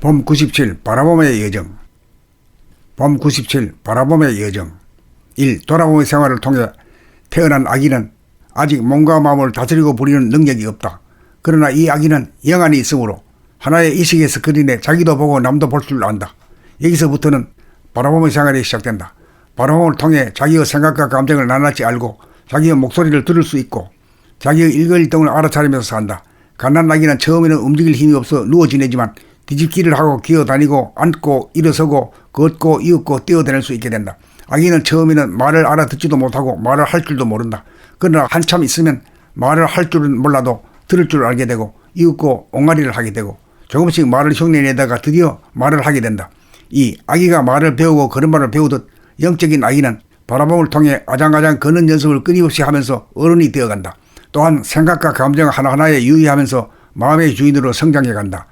봄 97 바라봄의 여정 봄 97 바라봄의 여정 1. 돌아봄의 생활을 통해 태어난 아기는 아직 몸과 마음을 다스리고 부리는 능력이 없다. 그러나 이 아기는 영안이 있으므로 하나의 의식에서 그리내 자기도 보고 남도 볼 줄 안다. 여기서부터는 바라봄의 생활이 시작된다. 바라봄을 통해 자기의 생각과 감정을 나날지 알고 자기의 목소리를 들을 수 있고 자기의 일거일동을 알아차리면서 산다. 갓난 아기는 처음에는 움직일 힘이 없어 누워 지내지만 뒤집기를 하고 기어다니고 앉고 일어서고 걷고 이윽고 뛰어다닐 수 있게 된다. 아기는 처음에는 말을 알아듣지도 못하고 말을 할 줄도 모른다. 그러나 한참 있으면 말을 할 줄은 몰라도 들을 줄 알게 되고 이윽고 옹알이를 하게 되고 조금씩 말을 흉내내다가 드디어 말을 하게 된다. 이 아기가 말을 배우고 걸음마를 배우듯 영적인 아기는 바라봄을 통해 아장아장 걷는 연습을 끊임없이 하면서 어른이 되어간다. 또한 생각과 감정 하나하나에 유의하면서 마음의 주인으로 성장해 간다.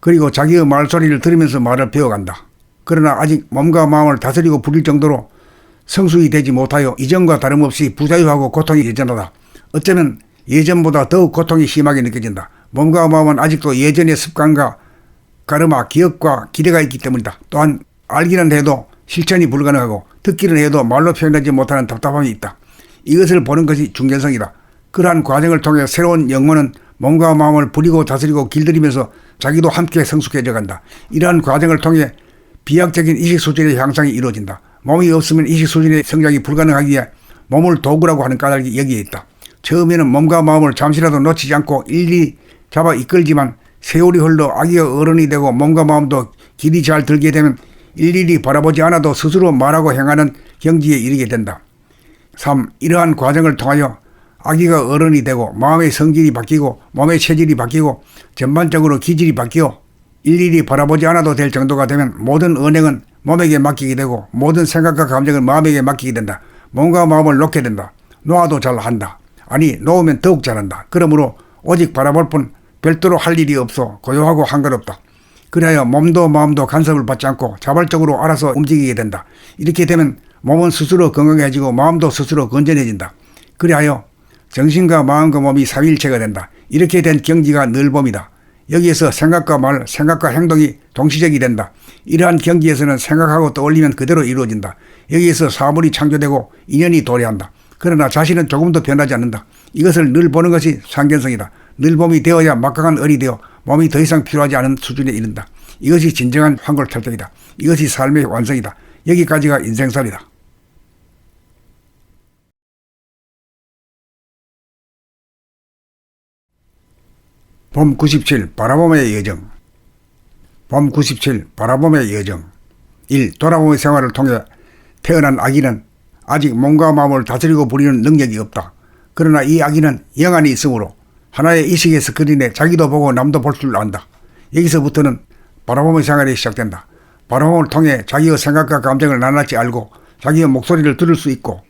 그리고 자기의 말소리를 들으면서 말을 배워간다. 그러나 아직 몸과 마음을 다스리고 부릴 정도로 성숙이 되지 못하여 이전과 다름없이 부자유하고 고통이 예전하다. 어쩌면 예전보다 더욱 고통이 심하게 느껴진다. 몸과 마음은 아직도 예전의 습관과 가르마, 기억과 기대가 있기 때문이다. 또한 알기는 해도 실천이 불가능하고 듣기는 해도 말로 표현하지 못하는 답답함이 있다. 이것을 보는 것이 중견성이다. 그러한 과정을 통해 새로운 영혼은 몸과 마음을 부리고 다스리고 길들이면서 자기도 함께 성숙해져 간다. 이러한 과정을 통해 비약적인 이식 수준의 향상이 이루어진다. 몸이 없으면 이식 수준의 성장이 불가능하기에 몸을 도구라고 하는 까닭이 여기에 있다. 처음에는 몸과 마음을 잠시라도 놓치지 않고 일일이 잡아 이끌지만 세월이 흘러 아기가 어른이 되고 몸과 마음도 길이 잘 들게 되면 일일이 바라보지 않아도 스스로 말하고 행하는 경지에 이르게 된다. 3. 이러한 과정을 통하여 아기가 어른이 되고 마음의 성질이 바뀌고 몸의 체질이 바뀌고 전반적으로 기질이 바뀌어 일일이 바라보지 않아도 될 정도가 되면 모든 언행은 몸에게 맡기게 되고 모든 생각과 감정은 마음에게 맡기게 된다. 몸과 마음을 놓게 된다. 놓아도 잘 한다. 아니 놓으면 더욱 잘한다. 그러므로 오직 바라볼 뿐 별도로 할 일이 없어 고요하고 한가롭다. 그래야 몸도 마음도 간섭을 받지 않고 자발적으로 알아서 움직이게 된다. 이렇게 되면 몸은 스스로 건강해지고 마음도 스스로 건전해진다. 그리하여 정신과 마음과 몸이 사위일체가 된다. 이렇게 된 경지가 늘봄이다. 여기에서 생각과 말, 생각과 행동이 동시적이 된다. 이러한 경지에서는 생각하고 떠올리면 그대로 이루어진다. 여기에서 사물이 창조되고 인연이 도래한다. 그러나 자신은 조금도 변하지 않는다. 이것을 늘 보는 것이 상견성이다. 늘 봄이 되어야 막강한 얼이 되어 몸이 더 이상 필요하지 않은 수준에 이른다. 이것이 진정한 환골탈태이다. 이것이 삶의 완성이다. 여기까지가 인생살이다. 봄 97 바라봄의 여정 봄 97 바라봄의 여정 1. 돌아봄의 생활을 통해 태어난 아기는 아직 몸과 마음을 다스리고 부리는 능력이 없다. 그러나 이 아기는 영안이 있으므로 하나의 의식에서 그리내 자기도 보고 남도 볼 줄 안다. 여기서부터는 바라봄의 생활이 시작된다. 바라봄을 통해 자기의 생각과 감정을 나날지 알고 자기의 목소리를 들을 수 있고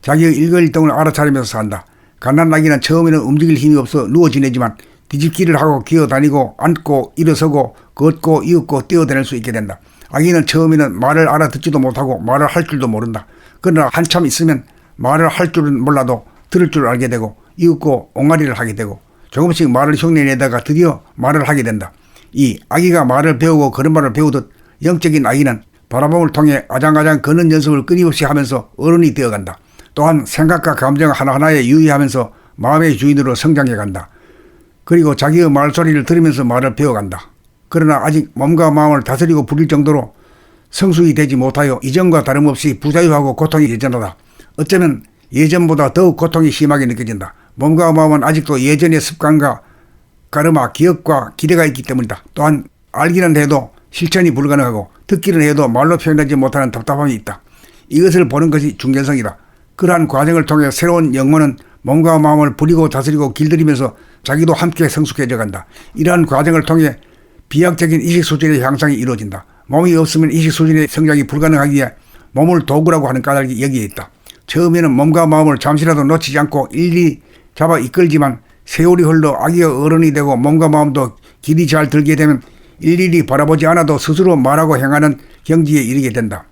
자기의 일거일동을 알아차리면서 산다. 갓난 아기는 처음에는 움직일 힘이 없어 누워 지내지만 뒤집기를 하고 기어다니고 앉고 일어서고 걷고 이윽고 뛰어다닐 수 있게 된다. 아기는 처음에는 말을 알아듣지도 못하고 말을 할 줄도 모른다. 그러나 한참 있으면 말을 할 줄은 몰라도 들을 줄 알게 되고 이윽고 옹알이를 하게 되고 조금씩 말을 흉내내다가 드디어 말을 하게 된다. 이 아기가 말을 배우고 걸음마를 배우듯 영적인 아기는 바라봄을 통해 아장아장 걷는 연습을 끊임없이 하면서 어른이 되어간다. 또한 생각과 감정 하나하나에 유의하면서 마음의 주인으로 성장해 간다. 그리고 자기의 말소리를 들으면서 말을 배워간다. 그러나 아직 몸과 마음을 다스리고 부릴 정도로 성숙이 되지 못하여 이전과 다름없이 부자유하고 고통이 예전하다. 어쩌면 예전보다 더욱 고통이 심하게 느껴진다. 몸과 마음은 아직도 예전의 습관과 가르마, 기억과 기대가 있기 때문이다. 또한 알기는 해도 실천이 불가능하고 듣기는 해도 말로 표현하지 못하는 답답함이 있다. 이것을 보는 것이 중견성이다. 그러한 과정을 통해 새로운 영혼은 몸과 마음을 부리고 다스리고 길들이면서 자기도 함께 성숙해져 간다. 이러한 과정을 통해 비약적인 이식 수준의 향상이 이루어진다. 몸이 없으면 이식 수준의 성장이 불가능하기에 몸을 도구라고 하는 까닭이 여기에 있다. 처음에는 몸과 마음을 잠시라도 놓치지 않고 일일이 잡아 이끌지만 세월이 흘러 아기가 어른이 되고 몸과 마음도 길이 잘 들게 되면 일일이 바라보지 않아도 스스로 말하고 행하는 경지에 이르게 된다.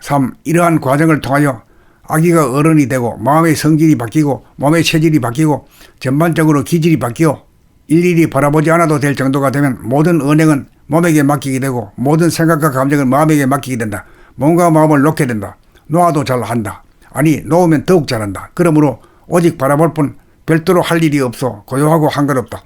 3. 이러한 과정을 통하여 아기가 어른이 되고 마음의 성질이 바뀌고 몸의 체질이 바뀌고 전반적으로 기질이 바뀌어 일일이 바라보지 않아도 될 정도가 되면 모든 언행은 몸에게 맡기게 되고 모든 생각과 감정은 마음에게 맡기게 된다. 몸과 마음을 놓게 된다. 놓아도 잘 한다. 아니 놓으면 더욱 잘한다. 그러므로 오직 바라볼 뿐 별도로 할 일이 없어 고요하고 한가롭다.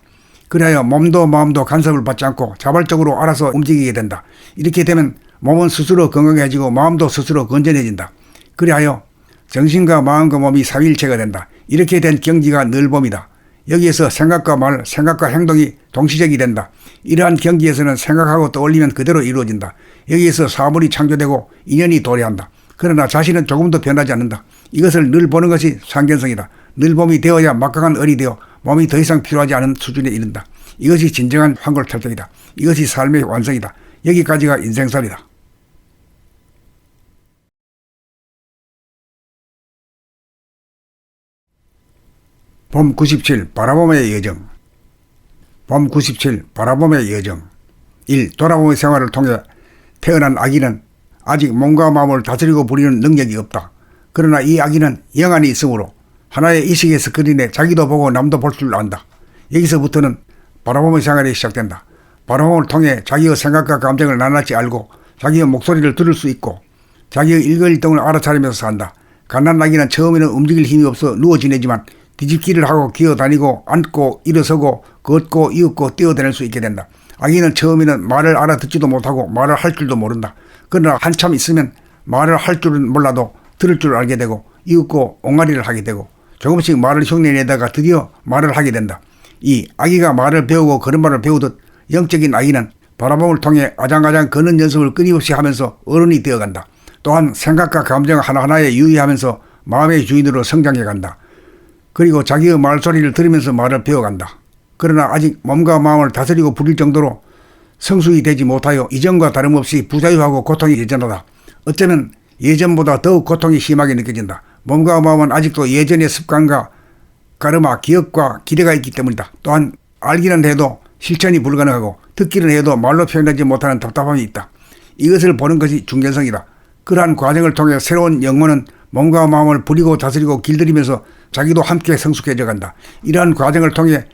그래야 몸도 마음도 간섭을 받지 않고 자발적으로 알아서 움직이게 된다. 이렇게 되면 몸은 스스로 건강해지고 마음도 스스로 건전해진다. 그리하여 정신과 마음과 몸이 삼일체가 된다. 이렇게 된 경지가 늘봄이다. 여기에서 생각과 말, 생각과 행동이 동시적이 된다. 이러한 경지에서는 생각하고 떠올리면 그대로 이루어진다. 여기에서 사물이 창조되고 인연이 도래한다. 그러나 자신은 조금도 변하지 않는다. 이것을 늘 보는 것이 상견성이다. 늘 봄이 되어야 막강한 얼이 되어 몸이 더 이상 필요하지 않은 수준에 이른다. 이것이 진정한 환골탈태이다. 이것이 삶의 완성이다. 여기까지가 인생살이다. 봄 97 바라봄의 여정 봄 97 바라봄의 여정 1. 돌아봄의 생활을 통해 태어난 아기는 아직 몸과 마음을 다스리고 부리는 능력이 없다. 그러나 이 아기는 영안이 있으므로 하나의 의식에서 그린에 자기도 보고 남도 볼 줄 안다. 여기서부터는 바라봄의 생활이 시작된다. 바라봄을 통해 자기의 생각과 감정을 낱낱이 알고 자기의 목소리를 들을 수 있고 자기의 일거일동을 알아차리면서 산다. 갓난 아기는 처음에는 움직일 힘이 없어 누워 지내지만 뒤집기를 하고 기어다니고 앉고 일어서고 걷고 이윽고 뛰어다닐 수 있게 된다. 아기는 처음에는 말을 알아듣지도 못하고 말을 할 줄도 모른다. 그러나 한참 있으면 말을 할 줄은 몰라도 들을 줄 알게 되고 이윽고 옹알이를 하게 되고 조금씩 말을 흉내내다가 드디어 말을 하게 된다. 이 아기가 말을 배우고 걸음마를 배우듯 영적인 아기는 바라봄을 통해 아장아장 걷는 연습을 끊임없이 하면서 어른이 되어간다. 또한 생각과 감정 하나하나에 유의하면서 마음의 주인으로 성장해 간다. 그리고 자기의 말소리를 들으면서 말을 배워간다. 그러나 아직 몸과 마음을 다스리고 부릴 정도로 성숙이 되지 못하여 이전과 다름없이 부자유하고 고통이 예전하다. 어쩌면 예전보다 더욱 고통이 심하게 느껴진다. 몸과 마음은 아직도 예전의 습관과 가르마, 기억과 기대가 있기 때문이다. 또한 알기는 해도 실천이 불가능하고 듣기는 해도 말로 표현하지 못하는 답답함이 있다. 이것을 보는 것이 중견성이다. 그러한 과정을 통해 새로운 영혼은 몸과 마음을 부리고 다스리고 길들이면서 자기도 함께 성숙해져 간다. 이러한 과정을 통해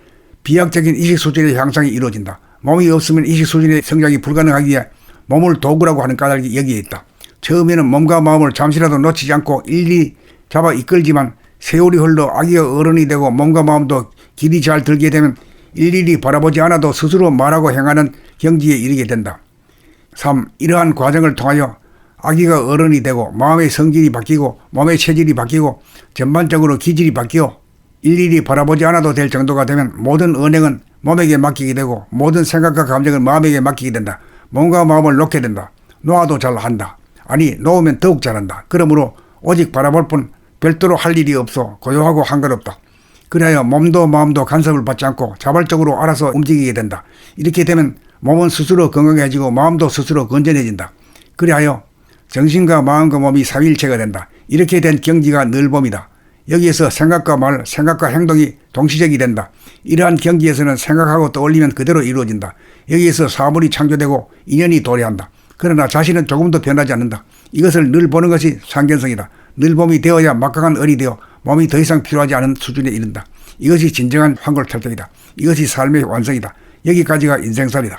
비약적인 이식 수준의 향상이 이루어진다. 몸이 없으면 이식 수준의 성장이 불가능하기에 몸을 도구라고 하는 까닭이 여기에 있다. 처음에는 몸과 마음을 잠시라도 놓치지 않고 일일이 잡아 이끌지만 세월이 흘러 아기가 어른이 되고 몸과 마음도 길이 잘 들게 되면 일일이 바라보지 않아도 스스로 말하고 행하는 경지에 이르게 된다. 3. 이러한 과정을 통하여 아기가 어른이 되고 마음의 성질이 바뀌고 몸의 체질이 바뀌고 전반적으로 기질이 바뀌어 일일이 바라보지 않아도 될 정도가 되면 모든 언행은 몸에게 맡기게 되고 모든 생각과 감정은 마음에게 맡기게 된다. 몸과 마음을 놓게 된다. 놓아도 잘 한다. 아니 놓으면 더욱 잘한다. 그러므로 오직 바라볼 뿐 별도로 할 일이 없어 고요하고 한가롭다. 그래야 몸도 마음도 간섭을 받지 않고 자발적으로 알아서 움직이게 된다. 이렇게 되면 몸은 스스로 건강해지고 마음도 스스로 건전해진다. 그리하여 정신과 마음과 몸이 삼일체가 된다. 이렇게 된 경지가 늘봄이다. 여기에서 생각과 말, 생각과 행동이 동시적이 된다. 이러한 경지에서는 생각하고 떠올리면 그대로 이루어진다. 여기에서 사물이 창조되고 인연이 도래한다. 그러나 자신은 조금도 변하지 않는다. 이것을 늘 보는 것이 상견성이다. 늘 봄이 되어야 막강한 얼이 되어 몸이 더 이상 필요하지 않은 수준에 이른다. 이것이 진정한 환골탈태이다. 이것이 삶의 완성이다. 여기까지가 인생살이다.